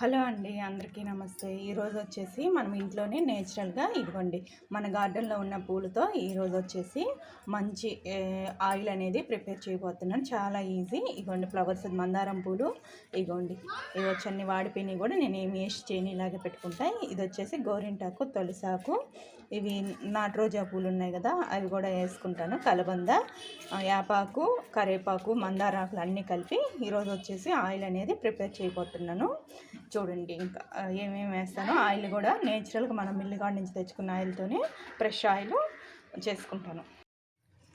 Hello అండి అందరికీ నమస్తే. ఈరోజు వచ్చేసి మనం ఇంట్లోనే నేచురల్గా ఇదిగోండి మన గార్డెన్లో ఉన్న పూలతో ఈరోజు వచ్చేసి మంచి ఆయిల్ అనేది ప్రిపేర్ చేయబోతున్నాను. చాలా ఈజీ. ఇగోండి ఫ్లవర్స్ మందారం పూలు ఇగోండి ఇవి వచ్చి వాడిపోయినవి కూడా నేను ఏమి వేసి చేయని ఇలాగే పెట్టుకుంటాయి ఇది వచ్చేసి గోరింటాకు తొలిసాకు. ఇవి నాటు రోజా పూలు ఉన్నాయి కదా అవి కూడా వేసుకుంటాను. కలబంద యాపాకు కరేపాకు మందారాకులు అన్నీ కలిపి ఈరోజు వచ్చేసి ఆయిల్ అనేది ప్రిపేర్ చేయబోతున్నాను. చూడండి ఇంకా ఏమేమి వేస్తానో ఆయిల్ కూడా నేచురల్గా మనం మిల్లుగాడి నుంచి తెచ్చుకున్న ఆయిల్తోనే ఫ్రెష్ ఆయిల్ చేసుకుంటాను.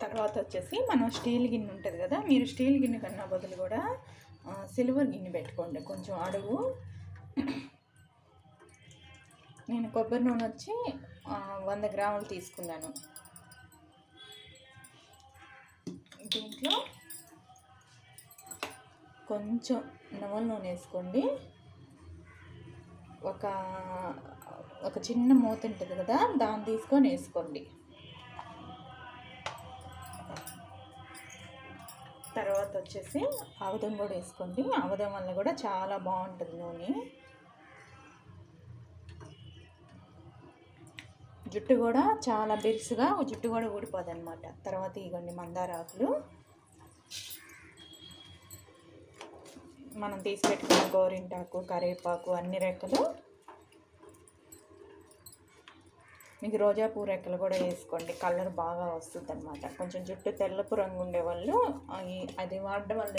తర్వాత వచ్చేసి మనం స్టీల్ గిన్నె ఉంటుంది కదా మీరు స్టీల్ గిన్నె కన్నా బదులు కూడా సిల్వర్ గిన్నె పెట్టుకోండి కొంచెం అడుగు. నేను కొబ్బరి నూనె వచ్చి వంద గ్రాములు తీసుకున్నాను. దీంట్లో కొంచెం నవల నూనె వేసుకోండి. ఒక ఒక చిన్న మూత ఉంటుంది కదా దాన్ని తీసుకొని వేసుకోండి. తర్వాత వచ్చేసి ఆవుదం కూడా వేసుకోండి. ఆవుదం వల్ల కూడా చాలా బాగుంటుంది నూనె. జుట్టు కూడా చాలా బిరుసుగా జుట్టు కూడా ఊడిపోదన్నమాట. తర్వాత ఇవ్వండి మందార ఆకులు మనం తీసి పెట్టుకున్న గోరింటాకు కరివేపాకు అన్ని రెక్కలు మీకు రోజా పూ రెక్కలు కూడా వేసుకోండి. కలర్ బాగా వస్తుంది అనమాట కొంచెం జుట్టు తెల్లపు రంగు ఉండేవాళ్ళు అది వాడడం వల్ల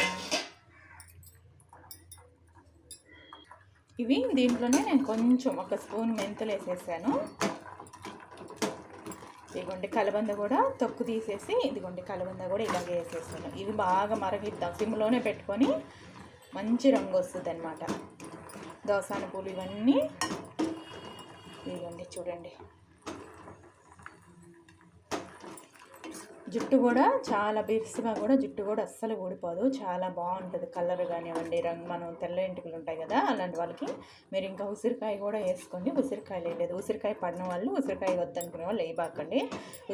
ఇవి దీంట్లోనే నేను కొంచెం ఒక స్పూన్ మెంతులు వేసేసాను. ఇదిగోండి కలబంద కూడా తొక్కు తీసేసి ఇదిగోండి కలబంద కూడా ఇలాగే వేసేసాను. ఇవి బాగా మరగిద్దాం. సిమ్లోనే పెట్టుకొని మంచి రంగు వస్తుంది అనమాట దోసాన పూలు ఇవన్నీ ఇవ్వండి చూడండి. జుట్టు కూడా చాలా బిర్స్గా కూడా జుట్టు కూడా అస్సలు ఊడిపోదు. చాలా బాగుంటుంది కలర్ కానివ్వండి రంగు మనం తెల్ల ఇంటికలు ఉంటాయి కదా అలాంటి వాళ్ళకి మీరు ఇంకా ఉసిరికాయ కూడా వేసుకోండి. ఉసిరికాయ లేదు. ఉసిరికాయ పడిన వాళ్ళు ఉసిరికాయ వద్దనుకునే వాళ్ళు వేయబాకండి.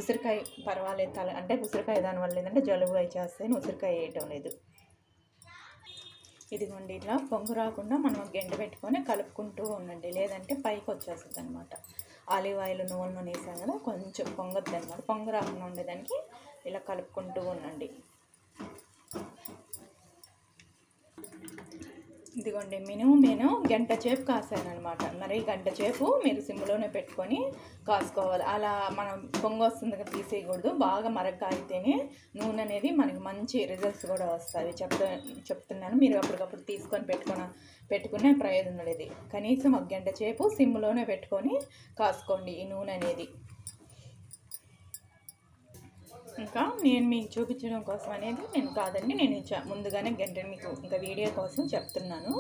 ఉసిరికాయ పర్వాలేదు తల అంటే ఉసిరికాయ దానివల్ల ఏంటంటే జలుబు అయి చేస్తే ఉసిరికాయ వేయటం లేదు. ఇదిగోండి ఇట్లా పొంగు రాకుండా మనం గెండ పెట్టుకొని కలుపుకుంటూ ఉండండి. లేదంటే పైకి వచ్చేస్తుంది అనమాట ఆలివ్ ఆయిల్ నూనె నూనె వేసాం కదా కొంచెం పొంగద్దు అనమాట పొంగు రాకుండా ఉండేదానికి ఇలా కలుపుకుంటూ ఉండండి. ఇదిగోండి మినిమం నేను గంట చేపు కాసాను అనమాట మరి గంట చేపు మీరు సిమ్లోనే పెట్టుకొని కాసుకోవాలి. అలా మనం పొంగ వస్తుంది కదా తీసేయకూడదు. బాగా మరగ్గాయితేనే నూనె అనేది మనకి మంచి రిజల్ట్స్ కూడా వస్తుంది చెప్తా చెప్తున్నాను. మీరు అప్పటికప్పుడు తీసుకొని పెట్టుకున్న పెట్టుకునే ప్రయోజనం లేదు. కనీసం ఒక గంట చేపు సిమ్లోనే పెట్టుకొని కాసుకోండి ఈ నూనె అనేది. ఇంకా నేను మీకు చూపించడం కోసం అనేది నేను కాదండి నేను ముందుగానే గంట మీకు ఇంకా వీడియో కోసం చెప్తున్నాను.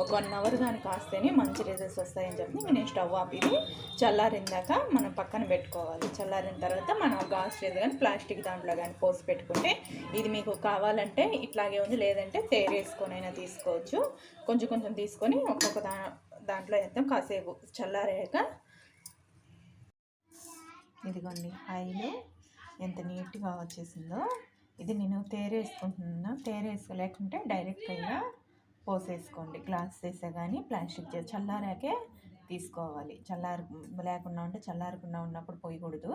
ఒక వన్ అవర్ కానీ కాస్తేనే మంచి రిజల్ట్స్ వస్తాయని చెప్పి నేను స్టవ్ ఆపిది చల్లారిందాక మనం పక్కన పెట్టుకోవాలి. చల్లారిన తర్వాత మనం గాస్ లేదు కానీ ప్లాస్టిక్ దాంట్లో కానీ పోసి పెట్టుకుంటే ఇది మీకు కావాలంటే ఇట్లాగే ఉంది లేదంటే తేరేసుకొనైనా తీసుకోవచ్చు. కొంచెం కొంచెం తీసుకొని ఒక్కొక్క దా దాంట్లో వేద్దాం కాసేపు చల్లారాక ఇదిగోండి ఆయిల్. ఎంత నీట్గా వచ్చేసిందో. ఇది నేను తేరేసుకుంటున్నా. తేరేసుకోలేకుంటే డైరెక్ట్గా పోసేసుకోండి. గ్లాస్ చేసే కానీ ప్లాస్టిక్ చేసి చల్లారాకే తీసుకోవాలి. చల్లారు లేకుండా ఉంటే చల్లారకుండా ఉన్నప్పుడు పోయకూడదు.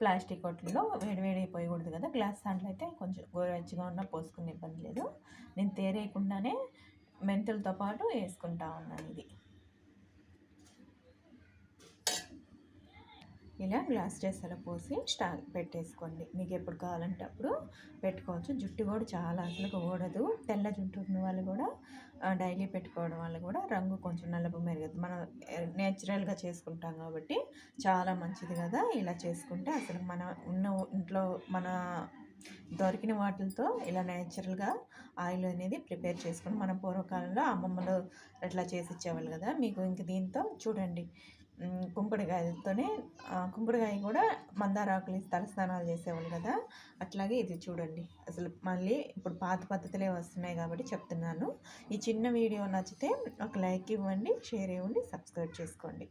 ప్లాస్టిక్ కొట్లలో వేడివేడి పోయకూడదు కదా. గ్లాస్ దాంట్లో అయితే కొంచెం గోరవెచ్చగా ఉన్న పోసుకునే ఇబ్బంది లేదు. నేను తేరేయకుండానే మెంతులతో పాటు వేసుకుంటా ఉన్నాను ఇది. ఇలా గ్లాస్ చేసలో పోసి స్టా పెట్టేసుకోండి. మీకు ఎప్పుడు కావాలంటే అప్పుడు పెట్టుకోవచ్చు. జుట్టు కూడా చాలా అసలు ఓడదు తెల్ల జుట్టు ఉన్న వాళ్ళు కూడా డైలీ పెట్టుకోవడం వల్ల కూడా రంగు కొంచెం నలుపు మెరుగదు. మనం నేచురల్గా చేసుకుంటాం కాబట్టి చాలా మంచిది కదా ఇలా చేసుకుంటే. అసలు మన ఉన్న ఇంట్లో మన దొరికిన వాటితో ఇలా నేచురల్గా ఆయిల్ అనేది ప్రిపేర్ చేసుకుని మన పూర్వకాలంలో అమ్మమ్మలు అట్లా చేసి ఇచ్చేవాళ్ళు కదా. మీకు ఇంక దీంతో చూడండి. కుంకుడుకాయలతోనే కుంకుడుకాయ కూడా మందారాకులు తలస్నానాలు చేసేవాళ్ళు కదా. అట్లాగే ఇది చూడండి. అసలు మళ్ళీ ఇప్పుడు పాత పద్ధతులే వస్తున్నాయి కాబట్టి చెప్తున్నాను. ఈ చిన్న వీడియో నచ్చితే ఒక లైక్ ఇవ్వండి షేర్ ఇవ్వండి సబ్స్క్రైబ్ చేసుకోండి.